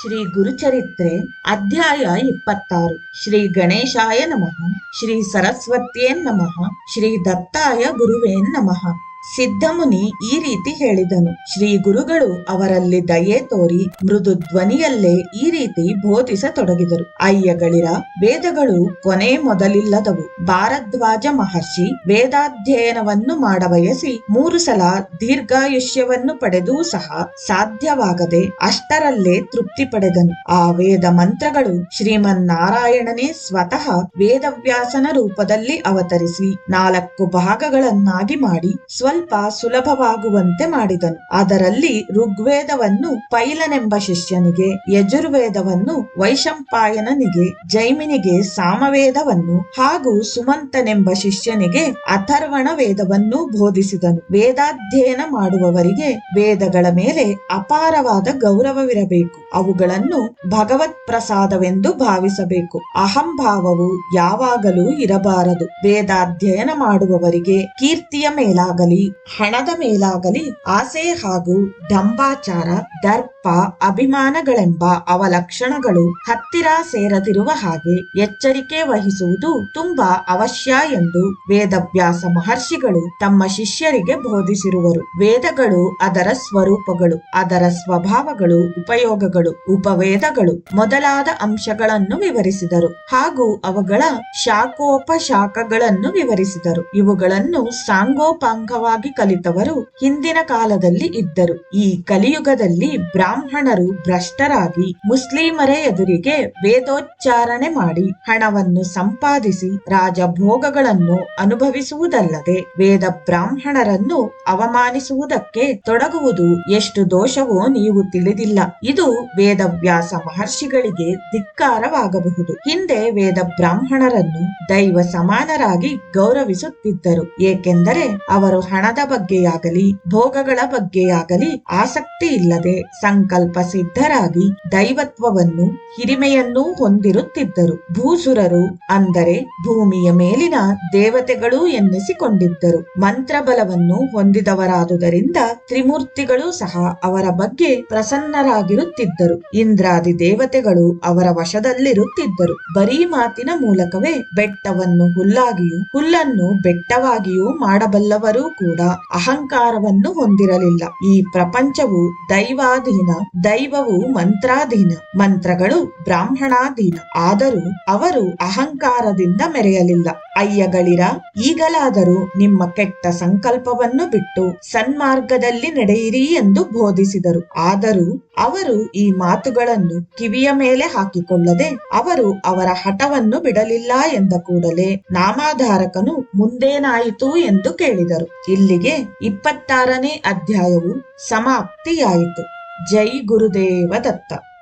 ಶ್ರೀ ಗುರುಚರಿತ್ರೆ ಅಧ್ಯಾಯ ಇಪ್ಪತ್ತಾರು. ಶ್ರೀ ಗಣೇಶಾಯ ನಮಃ. ಶ್ರೀ ಸರಸ್ವತಿಯೇ ನಮಃ. ಶ್ರೀ ದತ್ತಾಯ ಗುರುವೇ ನಮಃ. ಸಿದ್ಧಮುನಿ ಈ ರೀತಿ ಹೇಳಿದನು, ಶ್ರೀ ಗುರುಗಳು ಅವರಲ್ಲಿ ದಯೆ ತೋರಿ ಮೃದು ಧ್ವನಿಯಲ್ಲೇ ಈ ರೀತಿ ಬೋಧಿಸತೊಡಗಿದರು. ಅಯ್ಯಗಳಿರ ವೇದಗಳು ಕೊನೆ ಮೊದಲಿಲ್ಲದವು. ಭಾರದ್ವಾಜ ಮಹರ್ಷಿ ವೇದಾಧ್ಯಯನವನ್ನು ಮಾಡಬಯಸಿ ಮೂರು ಸಲ ದೀರ್ಘಾಯುಷ್ಯವನ್ನು ಪಡೆದೂ ಸಹ ಸಾಧ್ಯವಾಗದೆ ಅಷ್ಟರಲ್ಲೇ ತೃಪ್ತಿ ಪಡೆದನು. ಆ ವೇದ ಮಂತ್ರಗಳು ಶ್ರೀಮನ್ನಾರಾಯಣನೇ ಸ್ವತಃ ವೇದವ್ಯಾಸನ ರೂಪದಲ್ಲಿ ಅವತರಿಸಿ ನಾಲ್ಕು ಭಾಗಗಳನ್ನಾಗಿ ಮಾಡಿ ಸ್ವಲ್ಪ ಸುಲಭವಾಗುವಂತೆ ಮಾಡಿದನು. ಅದರಲ್ಲಿ ಋಗ್ವೇದವನ್ನು ಪೈಲನೆಂಬ ಶಿಷ್ಯನಿಗೆ, ಯಜುರ್ವೇದವನ್ನು ವೈಶಂಪಾಯನನಿಗೆ, ಜೈಮಿನಿಗೆ ಸಾಮವೇದವನ್ನು ಹಾಗೂ ಸುಮಂತನೆಂಬ ಶಿಷ್ಯನಿಗೆ ಅಥರ್ವಣ ವೇದವನ್ನು ಬೋಧಿಸಿದನು. ವೇದಾಧ್ಯಯನ ಮಾಡುವವರಿಗೆ ವೇದಗಳ ಮೇಲೆ ಅಪಾರವಾದ ಗೌರವವಿರಬೇಕು. ಅವುಗಳನ್ನು ಭಗವತ್ ಪ್ರಸಾದವೆಂದು ಭಾವಿಸಬೇಕು. ಅಹಂಭಾವವು ಯಾವಾಗಲೂ ಇರಬಾರದು. ವೇದಾಧ್ಯಯನ ಮಾಡುವವರಿಗೆ ಕೀರ್ತಿಯ ಮೇಲಾಗಲಿ ಹಣದ ಮೇಲಾಗಲಿ ಆಸೆ ಹಾಗೂ ಡಂಬಾಚಾರ, ದರ್ಪ, ಅಭಿಮಾನಗಳೆಂಬ ಅವಲಕ್ಷಣಗಳು ಹತ್ತಿರ ಸೇರದಿರುವ ಹಾಗೆ ಎಚ್ಚರಿಕೆ ವಹಿಸುವುದು ತುಂಬಾ ಅವಶ್ಯ ಎಂದು ವೇದವ್ಯಾಸ ಮಹರ್ಷಿಗಳು ತಮ್ಮ ಶಿಷ್ಯರಿಗೆ ಬೋಧಿಸಿರುವರು. ವೇದಗಳು ಅದರ ಸ್ವರೂಪಗಳು, ಅದರ ಸ್ವಭಾವಗಳು, ಉಪಯೋಗಗಳು, ಉಪವೇದಗಳು ಮೊದಲಾದ ಅಂಶಗಳನ್ನು ವಿವರಿಸಿದರು ಹಾಗೂ ಅವುಗಳ ಶಾಖೋಪಶಾಖಗಳನ್ನು ವಿವರಿಸಿದರು. ಇವುಗಳನ್ನು ಸಾಂಗೋಪಾಂಗವಾಗಿ ಕಲಿತವರು ಹಿಂದಿನ ಕಾಲದಲ್ಲಿ ಇದ್ದರು. ಈ ಕಲಿಯುಗದಲ್ಲಿ ಬ್ರಾಹ್ಮಣರು ಭ್ರಷ್ಟರಾಗಿ ಮುಸ್ಲಿಮರ ಎದುರಿಗೆ ವೇದೋಚ್ಚಾರಣೆ ಮಾಡಿ ಹಣವನ್ನು ಸಂಪಾದಿಸಿ ರಾಜಭೋಗಗಳನ್ನು ಅನುಭವಿಸುವುದಲ್ಲದೆ ವೇದ ಬ್ರಾಹ್ಮಣರನ್ನು ಅವಮಾನಿಸುವುದಕ್ಕೆ ತೊಡಗುವುದು ಎಷ್ಟು ದೋಷವೋ ನೀವು ತಿಳಿದಿಲ್ಲ. ಇದು ವೇದವ್ಯಾಸ ಮಹರ್ಷಿಗಳಿಗೆ ಧಿಕ್ಕಾರವಾಗಬಹುದು. ಹಿಂದೆ ವೇದ ಬ್ರಾಹ್ಮಣರನ್ನು ದೈವ ಸಮಾನರಾಗಿ ಗೌರವಿಸುತ್ತಿದ್ದರು. ಏಕೆಂದರೆ ಅವರು ಹಣದ ಬಗ್ಗೆಯಾಗಲಿ, ಭೋಗಗಳ ಬಗ್ಗೆಯಾಗಲಿ ಆಸಕ್ತಿ ಇಲ್ಲದೆ ಸಂಕಲ್ಪ ಸಿದ್ಧರಾಗಿ ದೈವತ್ವವನ್ನು, ಹಿರಿಮೆಯನ್ನೂ ಹೊಂದಿರುತ್ತಿದ್ದರು. ಭೂಸುರರು ಅಂದರೆ ಭೂಮಿಯ ಮೇಲಿನ ದೇವತೆಗಳು ಎನ್ನಿಸಿಕೊಂಡಿದ್ದರು. ಮಂತ್ರಬಲವನ್ನು ಹೊಂದಿದವರಾದುದರಿಂದ ತ್ರಿಮೂರ್ತಿಗಳು ಸಹ ಅವರ ಬಗ್ಗೆ ಪ್ರಸನ್ನರಾಗಿರುತ್ತಿದ್ದರು. ಇಂದ್ರಾದಿ ದೇವತೆಗಳು ಅವರ ವಶದಲ್ಲಿರುತ್ತಿದ್ದರು. ಬರೀ ಮಾತಿನ ಮೂಲಕವೇ ಬೆಟ್ಟವನ್ನು ಹುಲ್ಲಾಗಿಯೂ, ಹುಲ್ಲನ್ನು ಬೆಟ್ಟವಾಗಿಯೂ ಮಾಡಬಲ್ಲವರೂ ಕೂಡ ಅಹಂಕಾರವನ್ನು ಹೊಂದಿರಲಿಲ್ಲ. ಈ ಪ್ರಪಂಚವು ದೈವಾಧೀನ ದೈವವು ಮಂತ್ರಾಧೀನ ಮಂತ್ರಗಳು ಬ್ರಾಹ್ಮಣಾಧೀನ. ಆದರೂ ಅವರು ಅಹಂಕಾರದಿಂದ ಮೆರೆಯಲಿಲ್ಲ. ಅಯ್ಯಗಳಿರ, ಈಗಲಾದರೂ ನಿಮ್ಮ ಕೆಟ್ಟ ಸಂಕಲ್ಪವನ್ನು ಬಿಟ್ಟು ಸನ್ಮಾರ್ಗದಲ್ಲಿ ನಡೆಯಿರಿ ಎಂದು ಬೋಧಿಸಿದರು. ಆದರೂ ಅವರು ಈ ಮಾತುಗಳನ್ನು ಕಿವಿಯ ಮೇಲೆ ಹಾಕಿಕೊಳ್ಳದೆ ಅವರು ಅವರ ಹಠವನ್ನು ಬಿಡಲಿಲ್ಲ ಎಂದ ಕೂಡಲೇ ನಾಮಾಧಾರಕನು ಮುಂದೇನಾಯಿತು ಎಂದು ಕೇಳಿದರು. ಇಲ್ಲಿಗೆ ಇಪ್ಪತ್ತಾರನೇ ಅಧ್ಯಾಯವು ಸಮಾಪ್ತಿಯಾಯಿತು. ಜೈ ಗುರುದೇವ ದತ್ತ.